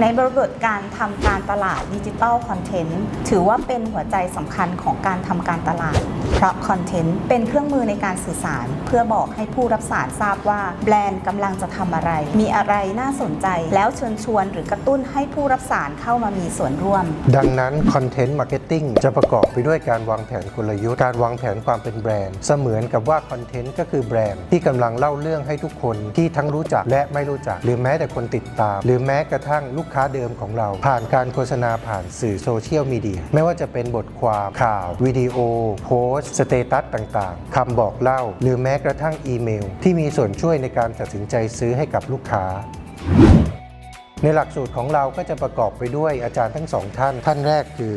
ในบริบทการทำการตลาดดิจิทัลคอนเทนต์ถือว่าเป็นหัวใจสำคัญของการทำการตลาด เพราะคอนเทนต์เป็นเครื่องมือในการสื่อสาร เพื่อบอกให้ผู้รับสารทราบว่าแบรนด์กำลังจะทำอะไร มีอะไรน่าสนใจ แล้วเชิญชวนหรือกระตุ้นให้ผู้รับสารเข้ามามีส่วนร่วม ดังนั้นคอนเทนต์มาร์เก็ตติ้งจะประกอบไปด้วยการวางแผนกลยุทธ์การวางแผนความเป็นแบรนด์ เสมือนกับว่าคอนเทนต์ก็คือแบรนด์ที่กำลังเล่าเรื่องให้ทุกคนที่ทั้งรู้จักและไม่รู้จัก หรือแม้แต่คนติดตาม หรือแม้กระทั่งลูกูกค้าเดิมของเรา ผ่านการโฆษณาผ่านสื่อโซเชียลมีเดียไม่ว่าจะเป็นบทความข่าว วิดีโอ โพสต์สเตตัสต่างๆคำบอกเล่า หรือแม้กระทั่งอีเมล ที่มีส่วนช่วยในการตัดสินใจซื้อให้กับลูกค้าในหลักสูตรของเราก็จะประกอบไปด้วยอาจารย์ทั้งสองท่าน ท่านแรกคือ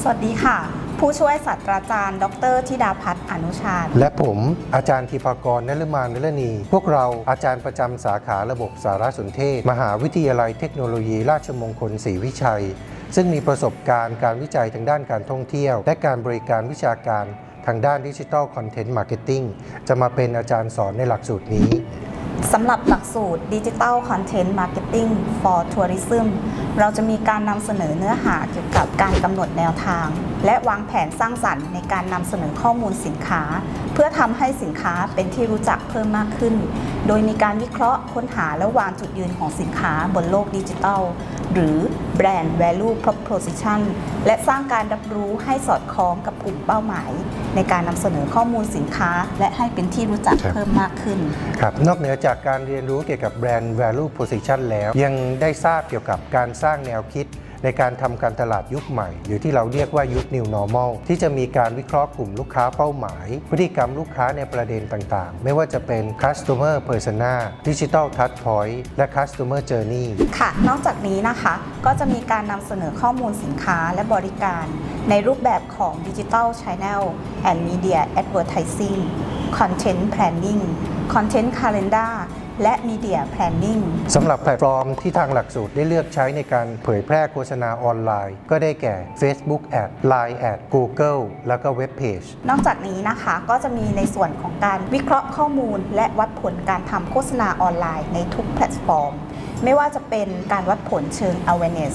สวัสดีค่ะ ผู้ช่วยศาสตราจารย์ ดรธิดาพัฒน์อนุชาญ และผมอาจารย์ธีปากรนฤมานนรณีพวกเราอาจารย์ประจำสาขาระบบสารสนเทศ มหาวิทยาลัยเทคโนโลยีราชมงคลศรีวิชัย ซึ่งมีประสบการณ์การวิจัยทางด้านการท่องเที่ยว และการบริการวิชาการทางด้านดิจิทัลคอนเทนต์มาร์เก็ตติ้งจะมาเป็นอาจารย์สอนในหลักสูตรนี้ สำหรับหลักสูตร Digital Content Marketing for Tourism เราจะมีการนำเสนอเนื้อหาเกี่ยวกับการกำหนดแนวทาง และวางแผนสร้างสรรค์ในการนำเสนอข้อมูลสินค้า เพื่อทำให้สินค้าเป็นที่รู้จักเพิ่มมากขึ้น โดยมีการวิเคราะห์ค้นหาและวางจุดยืนของสินค้าบนโลกดิจิทัล หรือ Brand Value Proposition และสร้างการรับรู้ให้สอดคล้องกับกลุ่มเป้าหมาย ในการนำเสนอข้อมูลสินค้า และให้เป็นที่รู้จักครับเพิ่มมากขึ้น ครับนอกเหนือจากการเรียนรู้เกี่ยวกับแบรนด์ value position แล้ว ยังได้ทราบเกี่ยวกับการสร้างแนวคิด ในการทำการตลาดยุคใหม่ หรือที่เราเรียกว่ายุค new normal ที่จะมีการวิเคราะห์กลุ่มลูกค้าเป้าหมาย พฤติกรรมลูกค้าในประเด็นต่างๆ ไม่ว่าจะเป็น customer persona digital touch point และ customer journey ค่ะ นอกจากนี้นะคะก็จะมีการนำเสนอข้อมูลสินค้าและบริการ ในรูปแบบของ Digital Channel and Media Advertising Content Planning Content Calendar และ Media Planning สำหรับแพลตฟอร์มที่ทางหลักสูตรได้เลือกใช้ในการเผยแพร่โฆษณาออนไลน์ ก็ได้แก่ Facebook Ad Line Ad Google แล้วก็เว็บเพจนอกจากนี้นะคะก็จะมีในส่วนของการวิเคราะห์ข้อมูล และวัดผลการทำโฆษณาออนไลน์ในทุกแพลตฟอร์ม ไม่ว่าจะเป็นการวัดผลเชิง awareness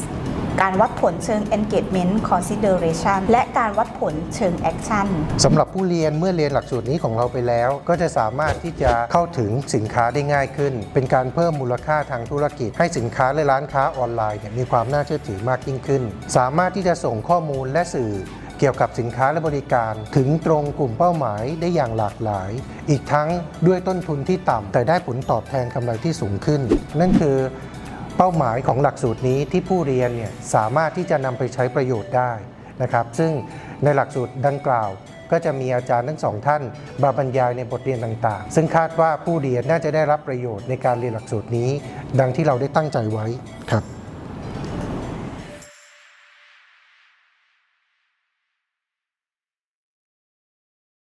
การวัดผลเชิง engagement consideration และการวัดผลเชิง action สำหรับผู้เรียนเมื่อเรียนหลักสูตรนี้ของเราไปแล้ว ก็จะสามารถที่จะเข้าถึงสินค้าได้ง่ายขึ้น เป็นการเพิ่มมูลค่าทางธุรกิจ ให้สินค้าและร้านค้าออนไลน์มีความน่าเชื่อถือมากยิ่งขึ้น สามารถที่จะส่งข้อมูลและสื่อเกี่ยวกับสินค้าและบริการถึงตรงกลุ่มเป้าหมายได้อย่างหลากหลาย อีกทั้งด้วยต้นทุนที่ต่ำแต่ได้ผลตอบแทนกำไรที่สูงขึ้น นั่นคือ เป้าหมายของหลักสูตรนี้ที่ผู้เรียนเนี่ยสามารถที่จะนำไปใช้ประโยชน์ได้นะครับ ซึ่งในหลักสูตรดังกล่าว ก็จะมีอาจารย์ทั้งสองท่านมาบรรยายในบทเรียนต่างๆ ซึ่งคาดว่าผู้เรียนน่าจะได้รับประโยชน์ในการเรียนหลักสูตรนี้ ดังที่เราได้ตั้งใจไว้ครับ